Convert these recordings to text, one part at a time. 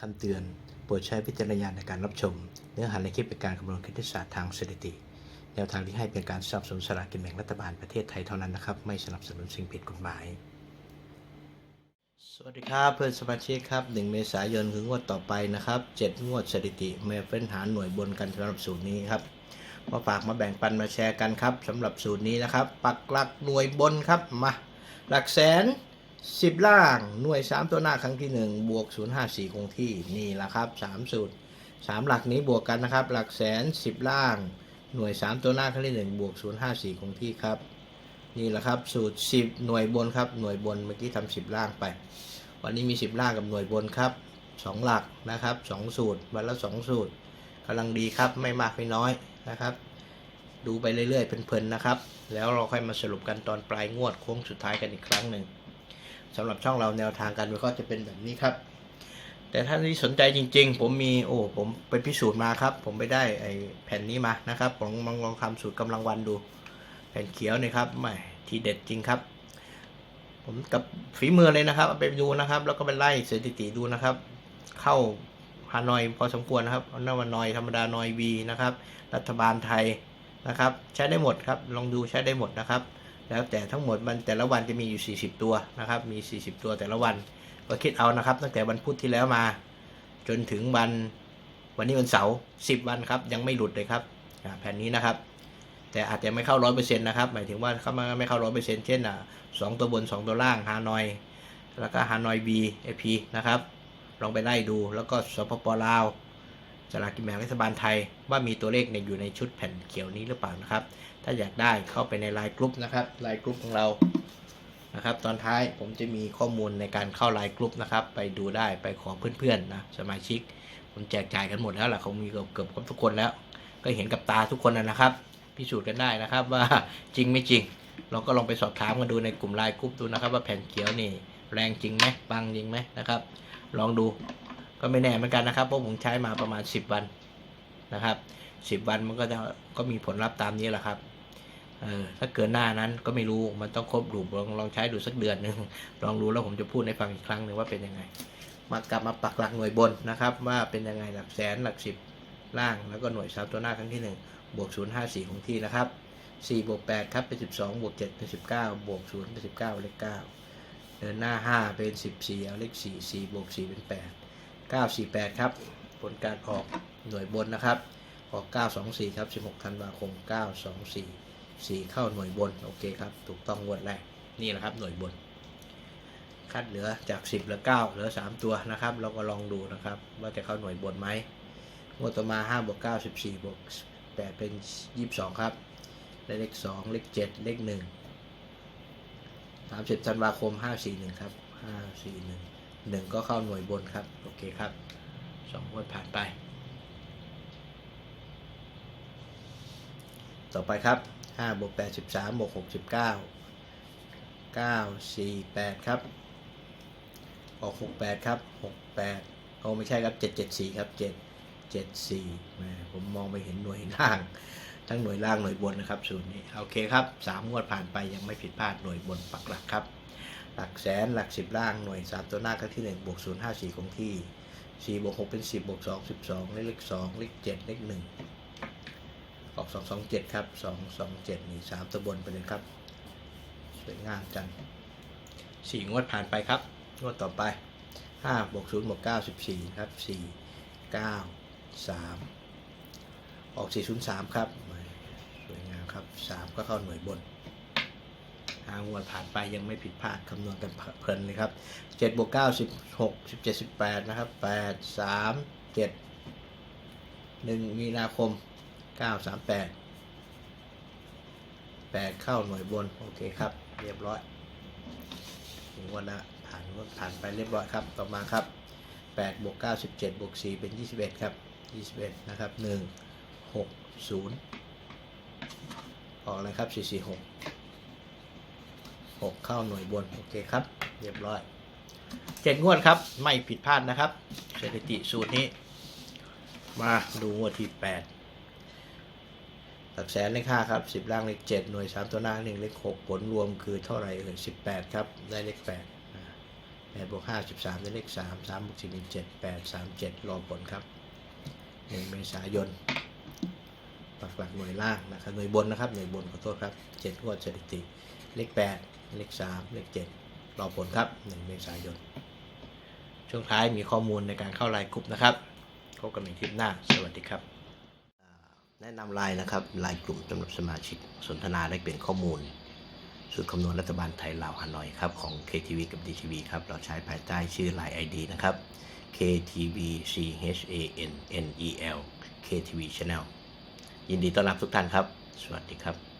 คำเตือน โปรดใช้วิจารณญาณในการรับชม เนื้อหาในคลิปเป็นการคำนวณคณิตศาสตร์ทางสถิติ แนวทางที่ให้เป็นการสนับสนุนสลากกินแบ่งรัฐบาลประเทศไทยเท่านั้นนะครับ ไม่สนับสนุนสิ่งผิดกฎหมาย สวัสดีครับเพื่อนสมาชิกครับ 1 เมษายนถึงงวดต่อไปนะครับ 7 งวดสถิติมาเป็นหาหน่วยบนกันสำหรับสูตรนี้ครับมาฝากมาแบ่งปันมาแชร์กันครับสำหรับสูตรนี้นะครับ ปักหลักหน่วยบนครับมาหลักแสน สิบล่างหน่วยสามตัวหน้าครั้งที่หนึ่งบวกศูนย์ห้าสี่คงที่นี่แหละครับสามสูตรสามหลักนี้บวกกันนะครับ หลักแสนสิบล่างหน่วยสามตัวหน้าครั้งที่หนึ่งบวกศูนย์ห้าสี่คงที่ครับ นี่แหละครับสูตรสิบหน่วยบนครับหน่วยบนเมื่อกี้ทำสิบล่างไป วันนี้มีสิบล่างกับหน่วยบนครับสองหลักนะครับสองสูตรวันละสองสูตรกำลังดีครับไม่มากไม่น้อยนะครับ ดูไปเรื่อยๆเพลินๆนะครับ แล้วเราค่อยมาสรุปกันตอนปลายงวดโค้งสุดท้ายกันอีกครั้งหนึ่ง สำหรับช่องเราแนวทางการวิเคราะห์จะเป็นแบบนี้ครับ แต่ท่านที่สนใจจริง ๆ ผมมีโอ้ผมไปพิสูจน์มาครับ ผมไปได้ไอแผ่นนี้มานะครับผมลองลองทำสูตรกำลังวันดู แผ่นเขียวนี่ครับไม่ทีเด็ดจริงครับ ผมกับฝีมือเลยนะครับไปดูนะครับ แล้วก็ไปไล่สถิติดูนะครับ เข้าฮานอยพอสมควรนะครับนวันนอยธรรมดานอยวีนะครับ รัฐบาลไทยนะครับ ใช้ได้หมดครับ ลองดูใช้ได้หมดนะครับ แล้วแต่ทั้งหมดมันแต่ละวันจะมีอยู่ 40 ตัวนะครับ มี 40 ตัวแต่ละวันก็คิดเอานะครับ ตั้งแต่วันพุธที่แล้วมา จนถึงวันวันนี้วันเสาร์10 วันครับ ยังไม่หลุดเลยครับแผนนี้นะครับ แต่อาจจะไม่เข้าร้อยเปอร์เซ็นต์นะครับหมายถึงว่าเข้ามาไม่เข้าร้อยเปอร์เซ็นต์เช่นอะสองตัวบน 2 ตัวล่างฮานอย แล้วก็ฮานอยบีเอพีนะครับลองไปไล่ดูแล้วก็สปปลาว สลากกินแบ่งรัฐบาลไทย ว่ามีตัวเลขในอยู่ในชุดแผ่นเขียวนี้หรือเปล่านะครับ ถ้าอยากได้เข้าไปในไลน์กลุ่มนะครับไลน์กลุ่มของเรานะครับ ตอนท้ายผมจะมีข้อมูลในการเข้าไลน์กลุ่มนะครับ ไปดูได้ไปขอเพื่อนๆนะสมาชิก ผมแจกจ่ายกันหมดแล้วล่ะเขามีเกือบเกือบครบทุกคนแล้ว ก็เห็นกับตาทุกคนนะนะครับ พิสูจน์กันได้นะครับว่าจริงไม่จริงเราก็ลองไปสอบถามกันดูในกลุ่มไลน์กลุ่มดูนะครับ ว่าแผ่นเขียวนี่แรงจริงไหมปังจริงไหมนะครับ ลองดู ก็ไม่แน่เหมือนกันนะครับเพราะผมใช้มาประมาณ 10 วันนะครับ 10 วันมันก็จะก็มีผลลัพธ์ตามนี้แหละครับเออถ้าเกินหน้านั้นก็ไม่รู้มันต้องครบรูลองลองใช้ดูสักเดือนหนึ่งลองดูแล้วผมจะพูดให้ฟังอีกครั้งหนึ่งว่าเป็นยังไง มากลับมาปักหลักหน่วยบนนะครับ ว่าเป็นยังไงหลักแสนหลักสิบล่างแล้วก็หน่วยสามตัวหน้าครั้งที่หนึ่งบวกศูนย์ห้าสี่ของที่นะครับสี่บวกแปดครับเป็นสิบสองบวกเจ็ดเป็นสิบเก้าบวกศูนย์เป็นสิบเก้าเลขเก้าเดินหน้าห้าเป็นสิบสี่เอาเลขสี่สี่บวกสี่เป็นแปดเก้าสี่แปดครับ ผลการออกหน่วยบนนะครับ ออกเก้าสองสี่ครับสิบหกธันวาคมเก้าสองสี่สี่เข้าหน่วยบน โอเคครับ ถูกต้องงวดแรก นี่แหละครับ หน่วยบน คัดเหลือจาก 10เหลือ9เหลือ 3 ตัวนะครับ เราก็ลองดูนะครับ ว่าจะเข้าหน่วยบนไหมงวดต่อมา5บวก9 14บวก8เป็น 22 ครับได้เลข 2 เลข 7 เลข 1 30ธันวาคม 541 ครับ 541 1 ก็เข้าหน่วยบนครับ โอเคครับ2งวดผ่านไป ต่อไปครับ5บวก8 13บวก6 19 9 4 8 ครับ ออก 68 ครับ 68เอาไม่ใช่ครับ 774 ครับ 7 74แหมผมมองไปเห็นหน่วยล่าง ทั้งหน่วยล่างหน่วยบนนะครับสูตรนี้ โอเคครับ 3 งวดผ่านไปยังไม่ผิดพลาดหน่วยบนปักหลักครับ หลักแสนหลัก10ล่างหน่วย3ตัวหน้าครั้งที่1บวกศูนย์ห้าสี่คงที่4บวก6เป็น10บบวก2 12เลข2เลข7เลข1ออก227ครับ227นี่3ตัวบนไปเลยครับสวยงามจังสี่งวดผ่านไปครับ งวดต่อไปห้าบวกศูนย์บวกเก้าสิบสี่ครับสี่เก้าสามออกสี่ศูนย์สามครับสวยงามครับสามก็เข้าหน่วยบน ห้างวดผ่านไปยังไม่ผิดพลาดคำนวณกันเพลินเลยครับเจ็ดบวกเก้าสิบหกสิบเจ็ดสิบแปดนะครับแปดสามเจ็ดหนึ่งมีนาคมเก้าสามแปดแปดเข้าหน่วยบน โอเคครับ เรียบร้อยถึงวันละผ่านวันผ่านไปเรียบร้อยครับ ต่อมาครับ8บวก9 17บเจ็ดบวก4เป็น21ครับ21นะครับ1 6 0ออกอะไรครับ4 4 6 6เข้าหน่วยบน โอเคครับ เรียบร้อยเจ็ดงวดครับ ไม่ผิดพลาดนะครับสถิติสูตรนี้ มาดูงวดที่8หลักแสนเลขห้าครับสิบล่างเลขเจ็ดหน่วยสามตัวหน้าหนึ่งเลขหกผลรวมคือเท่าไหร่เอ่ยสิบแปดครับ ได้เลขแปดอ่าใน8บวก5 13ได้เลข3 3บวก4 1 7 8 3 7รอผลครับ1เมษายนปักหลักหน่วยล่างนะครับหน่วยบนนะครับหน่วยบนขอโทษครับ7งวดสถิติ เลข8 เลข3เลข7รอผลครับ1เมษายน ช่วงท้ายมีข้อมูลในการเข้ารายกลุ่มนะครับพบกันในคลิปหน้า สวัสดีครับ แนะนำไลน์นะครับไลน์กลุ่มสำหรับสมาชิกสนทนาได้เปลี่ยนข้อมูลสูตรคำนวณรัฐบาลไทยลาวฮานอยครับของ KTV กับ DTV ครับ เราใช้ภายใต้ชื่อ Line ID นะครับ KTV CHAN NEL KTV Channel ยินดีต้อนรับทุกท่านครับ สวัสดีครับ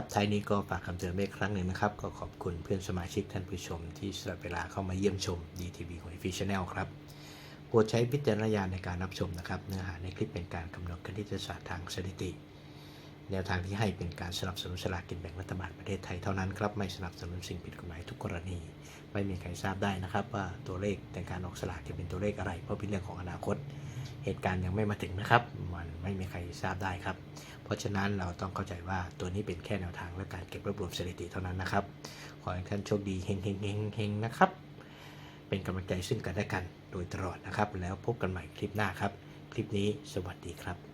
ครับท้ายนี้ก็ฝากคำเตือนไว้อีกครั้งหนึ่งนะครับ ก็ขอบคุณเพื่อนสมาชิกท่านผู้ชม ที่สละเวลาเข้ามาเยี่ยมชม DTV ของ f ี Channel ครับโปรดใช้วิจารณญาณในการรับชมนะครับ เนื้อหาในคลิปเป็นการคำนวณคณิตศาสตร์ทางสถิติ แนวทางที่ให้เป็นการสนับสนุนสลากกินแบ่งรัฐบาลประเทศไทยเท่านั้นครับ ไม่สนับสนุนสิ่งผิดกฎหมายทุกกรณี ไม่มีใครทราบได้นะครับ ว่าตัวเลขในการออกสลากจะเป็นตัวเลขอะไร เพราะเป็นเรื่องของอนาคต เหตุการณ์ยังไม่มาถึงนะครับ มันไม่มีใครทราบได้ครับ เพราะฉะนั้นเราต้องเข้าใจว่าตัวนี้เป็นแค่แนวทางและการเก็บรวบรวมสถิติเท่านั้นนะครับ ขอให้ท่านโชคดีเฮงเฮงเฮงเฮงนะครับ เป็นกำลังใจซึ่งกันและกันโดยตลอดนะครับ แล้วพบกันใหม่คลิปหน้าครับ คลิปนี้สวัสดีครับ